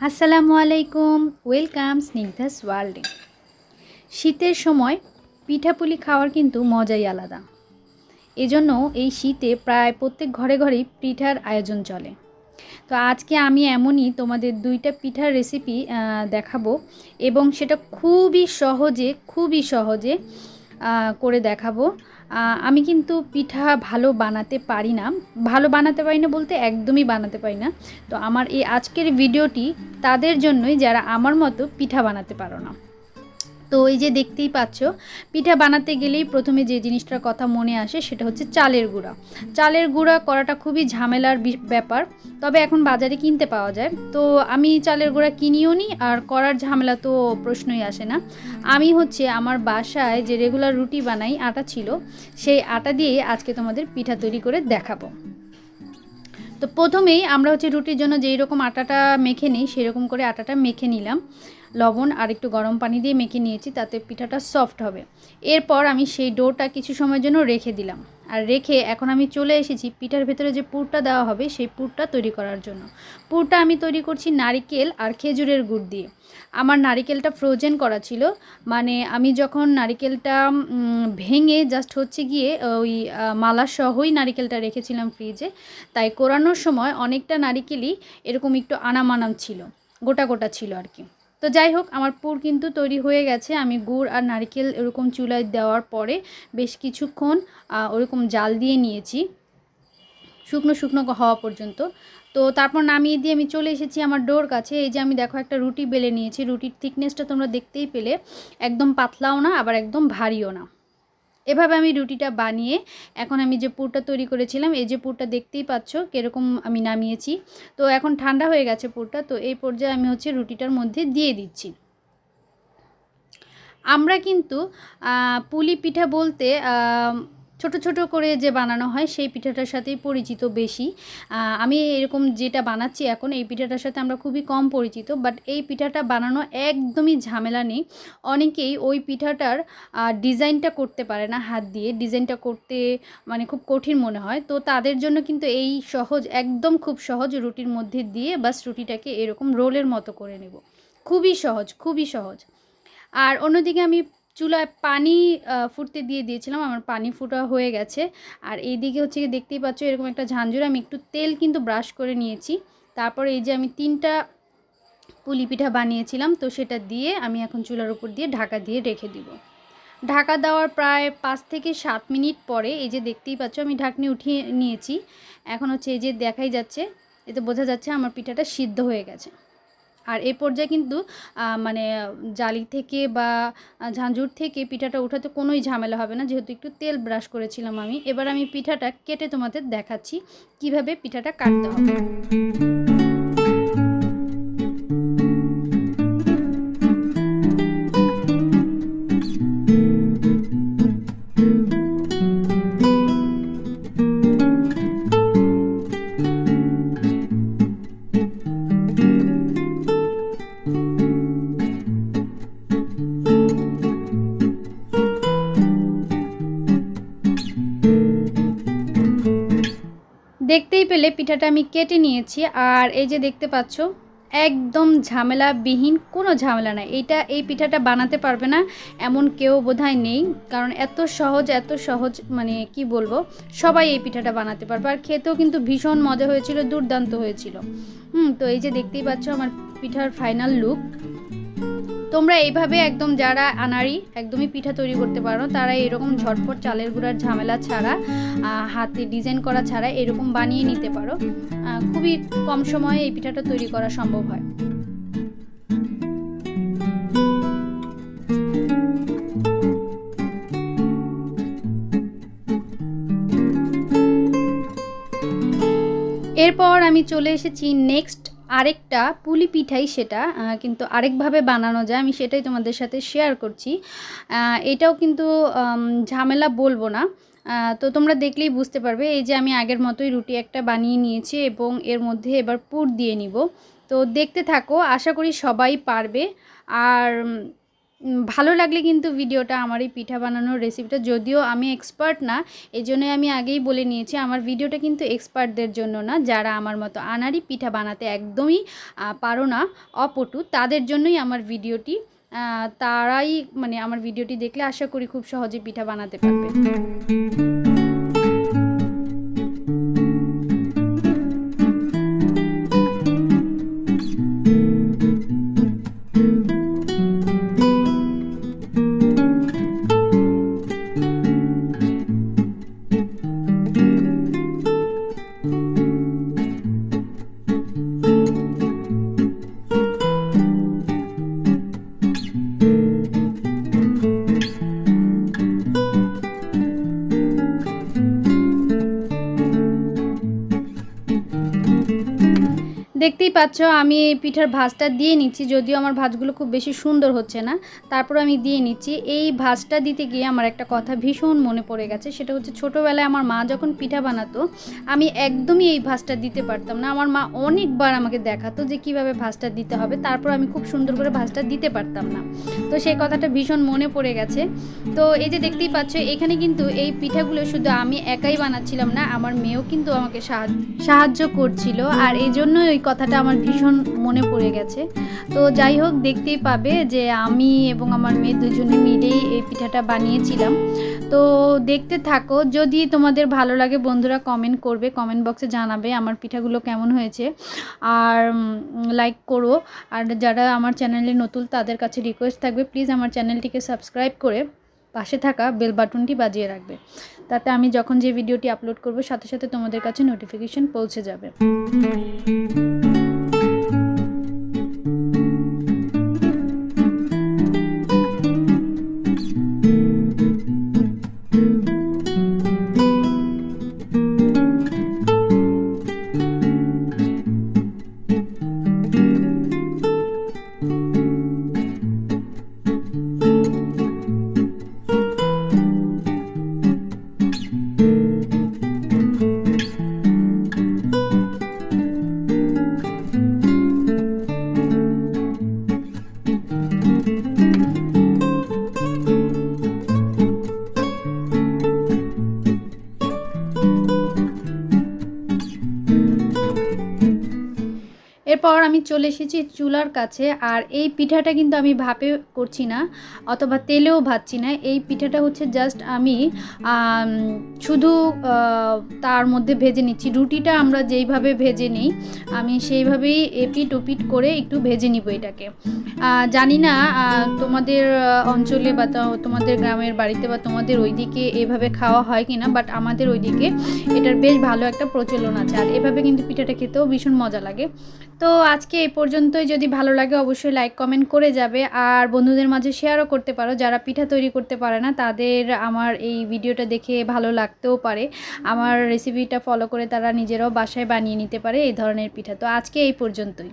আসসালামু আলাইকুম, ওয়েলকাম স্নিগ্ধাস ওয়ার্ল্ডে। শীতের সময় পিঠাপুলি খাওয়ার কিন্তু মজাই আলাদা। এজন্য এই শীতে প্রায় প্রত্যেক ঘরে ঘরেই পিঠার আয়োজন চলে। তো আজকে আমি এমনই তোমাদের দুইটা পিঠার রেসিপি দেখাবো এবং সেটা খুবই সহজে খুবই সহজে করে দেখাবো। আমি কিন্তু পিঠা ভালো বানাতে পারি না। ভালো বানাতে পারি না বলতে একদমই বানাতে পারি না। তো আমার এই আজকের ভিডিওটি তাদের জন্যই যারা আমার মতো পিঠা বানাতে পারো না। তো এই যে দেখতেই পাচ্ছ, পিঠা বানাতে গেলেই প্রথমে যে জিনিসটার কথা মনে আসে সেটা হচ্ছে চালের গুঁড়া। চালের গুঁড়া করাটা খুবই ঝামেলার ব্যাপার, তবে এখন বাজারে কিনতে পাওয়া যায়। তো আমি চালের গুঁড়া কিনিও নি, আর করার ঝামেলা তো প্রশ্নই আসে না। আমি হচ্ছে আমার বাসায় যে রেগুলার রুটি বানাই, আটা ছিল, সেই আটা দিয়ে আজকে তোমাদের পিঠা তৈরি করে দেখাবো। তো প্রথমেই আমরা হচ্ছে রুটির জন্য যেই রকম আটাটা মেখে নিই সেরকম করে আটাটা মেখে নিলাম। লবণ আর একটু গরম পানি দিয়ে মেখে নিয়েছি, তাতে পিঠাটা সফট হবে। এরপর আমি সেই ডোটা কিছু সময়ের জন্য রেখে দিলাম। আর রেখে এখন আমি চলে এসেছি পিঠার ভেতরে যে পুরটা দেওয়া হবে, সেই পুরটা তৈরি করার জন্য। পুরটা আমি তৈরি করছি নারিকেল আর খেজুরের গুড় দিয়ে। আমার নারিকেলটা ফ্রোজেন করা ছিল মানে আমি যখন নারিকেলটা ভেঙে জাস্ট হচ্ছে গিয়ে ওই মালা সহই নারিকেলটা রেখেছিলাম ফ্রিজে তাই কোরানোর সময় অনেকটা নারিকেলই এরকম একটু আনাম আনাম ছিল, গোটা গোটা ছিল আর কি। তো যাই হোক, আমার পুর কিন্তু তৈরি হয়ে গেছে। আমি গুড় আর নারকেল এরকম চুলায় দেওয়ার পরে বেশ কিছুক্ষণ ওরকম জাল দিয়ে নিয়েছি, শুকনো শুকনো হওয়া পর্যন্ত। তো তারপর নামিয়ে দিয়ে আমি চলে এসেছি আমার ডোর কাছে। এই যে আমি দেখো একটা রুটি বেলে নিয়েছি। রুটির থিকনেসটা তোমরা দেখতেই পেলে। একদম পাতলাও না, আবার একদম ভারীও না। এভাবে আমি রুটিটা বানিয়ে এখন আমি যে পুরটা তৈরি করেছিলাম, এই যে পুরটা দেখতেই পাচ্ছ কীরকম আমি নামিয়েছি। তো এখন ঠান্ডা হয়ে গেছে পুরটা, তো এই পর্যায়ে আমি হচ্ছে রুটিটার মধ্যে দিয়ে দিচ্ছি। আমরা কিন্তু পুলি পিঠা বলতে ছোট ছোট করে যে বানানো হয় সেই পিঠাটার সাথেই পরিচিত বেশি। আমি এরকম যেটা বানাচ্ছি এখন, এই পিঠাটার সাথে আমরা খুবই কম পরিচিত বাট এই পিঠাটা বানানো একদমই ঝামেলা নেই। অনেকেই ওই পিঠাটার ডিজাইনটা করতে পারে না হাত দিয়ে, ডিজাইনটা করতে মানে খুব কঠিন মনে হয়। তো তাদের জন্য কিন্তু এই সহজ, একদম খুব সহজ রুটির মধ্যে দিয়ে বাস রুটিটাকে এরকম রোলের মতো করে নেব। খুবই সহজ খুবই সহজ। আর অন্যদিকে আমি চুলায় পানি ফুটতে দিয়ে দিয়েছিলাম, আমার পানি ফুটা হয়ে গেছে। আর এইদিকে হচ্ছে গিয়ে দেখতেই পাচ্ছ, এরকম একটা ঝাঁঝুরে, আমি একটু তেল কিন্তু ব্রাশ করে নিয়েছি। তারপরে এই যে আমি তিনটা পুলি পিঠা বানিয়েছিলাম, তো সেটা দিয়ে আমি এখন চুলার উপর দিয়ে ঢাকা দিয়ে রেখে দিব। ঢাকা দেওয়ার প্রায় পাঁচ থেকে সাত মিনিট পরে এই যে দেখতেই পাচ্ছ, আমি ঢাকনি উঠিয়ে নিয়েছি। এখন হচ্ছে এই যে দেখাই যাচ্ছে, এতে বোঝা যাচ্ছে আমার পিঠাটা সিদ্ধ হয়ে গেছে। আর এ পর্যায়ে কিন্তু মানে জালি থেকে বা ঝাঁঝুর থেকে পিঠাটা উঠাতে কোনোই ঝামেলা হবে না। যেহেতু একটু তেল ব্রাশ করেছিলাম আমি, এবার আমি পিঠাটা কেটে তোমাদের দেখাচ্ছি কীভাবে পিঠাটা কাটতে হবে। দেখতেই পেলে পিঠাটা আমি কেটে নিয়েছি আর এই যে দেখতে পাচ্ছ, একদম ঝামেলাবিহীন, কোনো ঝামেলা নাই। এইটা, এই পিঠাটা বানাতে পারবে না এমন কেউ বোধহয় নেই, কারণ এত সহজ এত সহজ মানে কি বলব, সবাই এই পিঠাটা বানাতে পারবে। আর খেতেও কিন্তু ভীষণ মজা হয়েছিল, দুর্দান্ত হয়েছিল। হুম, তো এই যে দেখতেই পাচ্ছ আমার পিঠার ফাইনাল লুক তোমরা এইভাবে একদম যারা আনাড়ি একদমই পিঠা তৈরি করতে পারো, তারা এরকম ঝটপট চালের গুঁড়ার ঝামেলা ছাড়া হাতে ডিজাইন করা ছাড়া এরকম বানিয়ে নিতে পারো। খুবই কম সময়ে এই পিঠাটা তৈরি করা সম্ভব হয়। এরপর আমি চলে এসেছি নেক্সট আরেকটা পুলি পিঠাই সেটা কিন্তু আরেকভাবে বানানো যায়, আমি সেটাই তোমাদের সাথে শেয়ার করছি। এটাও কিন্তু ঝামেলা বলব না। তো তোমরা দেখলেই বুঝতে পারবে, এই যে আমি আগের মতোই রুটি একটা বানিয়ে নিয়েছি এবং এর মধ্যে এবার পুর দিয়ে নিব। তো দেখতে থাকো, আশা করি সবাই পারবে। আর ভালো লাগলে কিন্তু ভিডিওটা আমার এই পিঠা বানানোর রেসিপিটা যদিও আমি এক্সপার্ট না এই জন্যই আমি আগেই বলে নিয়েছি, আমার ভিডিওটা কিন্তু এক্সপার্টদের জন্য না। যারা আমার মতো আনারই পিঠা বানাতে একদমই পারো না, অপটু, তাদের জন্যই আমার ভিডিওটি তারাই মানে আমার ভিডিওটি দেখলে আশা করি খুব সহজে পিঠা বানাতে পারবে। দেখতেই পাচ্ছ, আমি এই পিঠার ভাজটা দিয়ে নিচ্ছি, যদিও আমার ভাজগুলো খুব বেশি সুন্দর হচ্ছে না। তারপর আমি দিয়ে নিচ্ছি, এই ভাজটা দিতে গিয়ে আমার একটা কথা ভীষণ মনে পড়ে গেছে, সেটা হচ্ছে ছোটোবেলায় আমার মা যখন পিঠা বানাতো, আমি একদমই এই ভাজটা দিতে পারতাম না। আমার মা অনেকবার আমাকে দেখাতো যে কীভাবে ভাজটা দিতে হবে, তারপর আমি খুব সুন্দর করে ভাজটা দিতে পারতাম না। তো সেই কথাটা ভীষণ মনে পড়ে গেছে। তো এই যে দেখতেই পাচ্ছ, এখানে কিন্তু এই পিঠাগুলো শুধু আমি একাই বানাচ্ছিলাম না, আমার মেয়েও কিন্তু আমাকে সাহায্য করছিল, আর এই জন্য ওই কথাটা আমার ভীষণ মনে পড়ে গেছে। তো যাই হোক, দেখতেই পাবে যে আমি এবং আমার মেয়ে দুজনে মিলেই এই পিঠাটা বানিয়েছিলাম। তো দেখতে থাকো, যদি তোমাদের ভালো লাগে বন্ধুরা কমেন্ট করবে কমেন্ট বক্সে জানাবে আমার পিঠাগুলো কেমন হয়েছে। আর লাইক করো। আর যারা আমার চ্যানেলে নতুন, তাদের কাছে রিকোয়েস্ট থাকবে প্লিজ আমার চ্যানেলটিকে সাবস্ক্রাইব করে। পাশে থাকা বেল বাটনটি বাজিয়ে রাখবে। তাতে আমি যখন যে ভিডিওটি আপলোড করব, সাথে সাথে তোমাদের কাছে নোটিফিকেশন পৌঁছে যাবে। চলে এসেছি চুলার কাছে আর এই পিঠাটা কিন্তু আমি ভাপে করছি না অথবা তেলেও ভাজছি না। এই পিঠাটা হচ্ছে জাস্ট আমি শুধু তার মধ্যে ভেজে নিচ্ছি। রুটিটা আমরা যেইভাবে ভেজে নিই, আমি সেইভাবেই এপিট ওপিট করে একটু ভেজে নিব এটাকে। জানি না তোমাদের অঞ্চলে বা তোমাদের গ্রামের বাড়িতে বা তোমাদের ওইদিকে এভাবে খাওয়া হয় কিনা বাট আমাদের ওইদিকে এটার বেশ ভালো একটা প্রচলন আছে। আর এভাবে কিন্তু পিঠাটা খেতেও ভীষণ মজা লাগে। তো আজকে এই পর্যন্তই। যদি ভালো লাগে অবশ্যই লাইক কমেন্ট করে যাবে। আর বন্ধুদের মাঝে শেয়ারও করতে পারো। যারা পিঠা তৈরি করতে পারে না, তাদের আমার এই ভিডিওটা দেখে ভালো লাগতেও পারে। আমার রেসিপিটা ফলো করে তারা নিজেরাও বাসায় বানিয়ে নিতে পারে এই ধরনের পিঠা। তো আজকে এই পর্যন্তই।